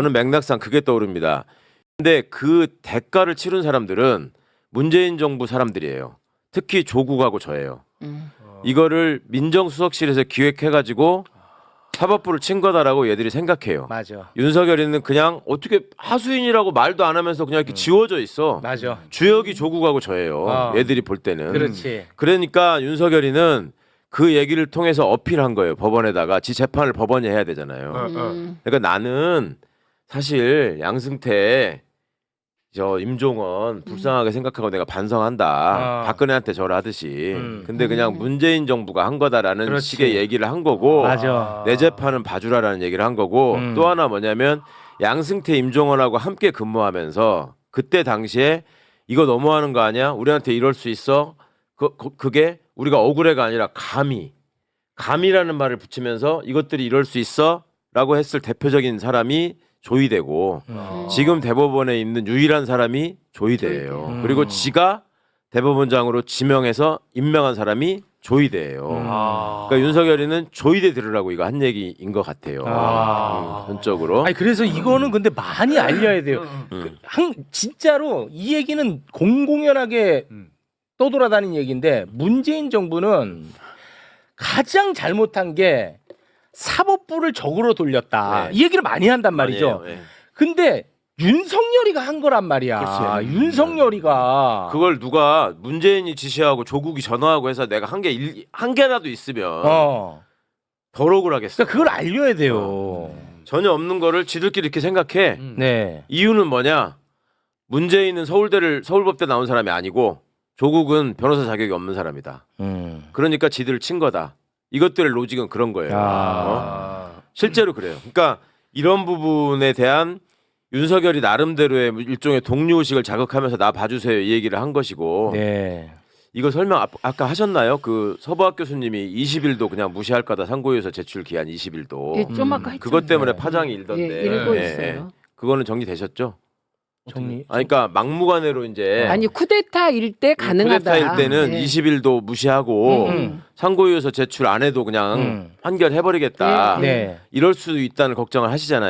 저는 맥락상 그게 떠오릅니다. 근데 그 대가를 치른 사람들은 문재인 정부 사람들이에요. 특히 조국하고 저예요. 음. 이거를 민정수석실에서 기획해가지고 사법부를 친 거다라고 얘들이 생각해요. 맞아. 윤석열이는 그냥 어떻게 하수인이라고 말도 안 하면서 그냥 이렇게 지워져 있어. 맞아. 주역이 조국하고 저예요. 어. 얘들이 볼 때는. 그렇지. 그러니까 윤석열이는 그 얘기를 통해서 어필한 거예요. 법원에다가 지 재판을 법원이 해야 되잖아요. 어, 어. 음. 그러니까 나는 사실 양승태 저 임종원 불쌍하게 생각하고 내가 반성한다. 어. 박근혜한테 저를 하듯이. 음. 근데 그냥 음. 문재인 정부가 한 거다라는 그렇지. 식의 얘기를 한 거고 맞아. 내 재판은 봐주라라는 얘기를 한 거고 음. 또 하나 뭐냐면 양승태 임종원하고 함께 근무하면서 그때 당시에 이거 너무하는 거 아니야? 우리한테 이럴 수 있어? 그, 그 그게 우리가 억울해가 아니라 감히 감이라는 말을 붙이면서 이것들이 이럴 수 있어라고 했을 대표적인 사람이 조이되고 음. 지금 대법원에 있는 유일한 사람이 조이대예요. 조이대. 그리고 음. 지가 대법원장으로 지명해서 임명한 사람이 조이대예요. 음. 그러니까 윤석열이는 조이대 들으라고 이거 한 얘기인 것 같아요. 아. 음, 전적으로. 아니 그래서 이거는 근데 많이 알려야 돼요. 음. 한 진짜로 이 얘기는 공공연하게 음. 떠돌아다닌 얘기인데 문재인 정부는 가장 잘못한 게 사법부를 적으로 돌렸다. 네. 이 얘기를 많이 한단 말이죠. 아니에요. 예. 근데 윤석열이가 한 거란 말이야. 그렇지. 윤석열이가 그걸 누가 문재인이 지시하고 조국이 전화하고 해서 내가 한 개 한 개라도 있으면 어. 덜 억울하겠어. 그러니까 그걸 알려야 돼요. 전혀 없는 거를 지들끼리 이렇게 생각해. 음. 네. 이유는 뭐냐? 문재인은 서울대를 서울법대 나온 사람이 아니고 조국은 변호사 자격이 없는 사람이다. 음. 그러니까 지들을 친 거다. 이것들의 로직은 그런 거예요. 어? 아. 실제로 그래요. 그러니까 이런 부분에 대한 윤석열이 나름대로의 일종의 동료 의식을 자극하면서 나 봐주세요 이 얘기를 한 것이고 네. 이거 설명 아, 아까 하셨나요? 그 서부학 교수님이 20일도 그냥 무시할 거다 상고유서 제출 기한 20일도 예, 좀 아까 했잖아요. 그것 때문에 네. 파장이 일던데 예, 일고 예, 있어요. 예. 그거는 정리되셨죠? 정리. 아니, 그러니까 막무가내로 이제 아니 쿠데타일 때 가능하다. 쿠데타일 때는 예. 20일도 무시하고 음. 상고유서 제출 안 해도 그냥 음. 판결해버리겠다. 예. 네. 이럴 수 있다는 걱정을 하시잖아요.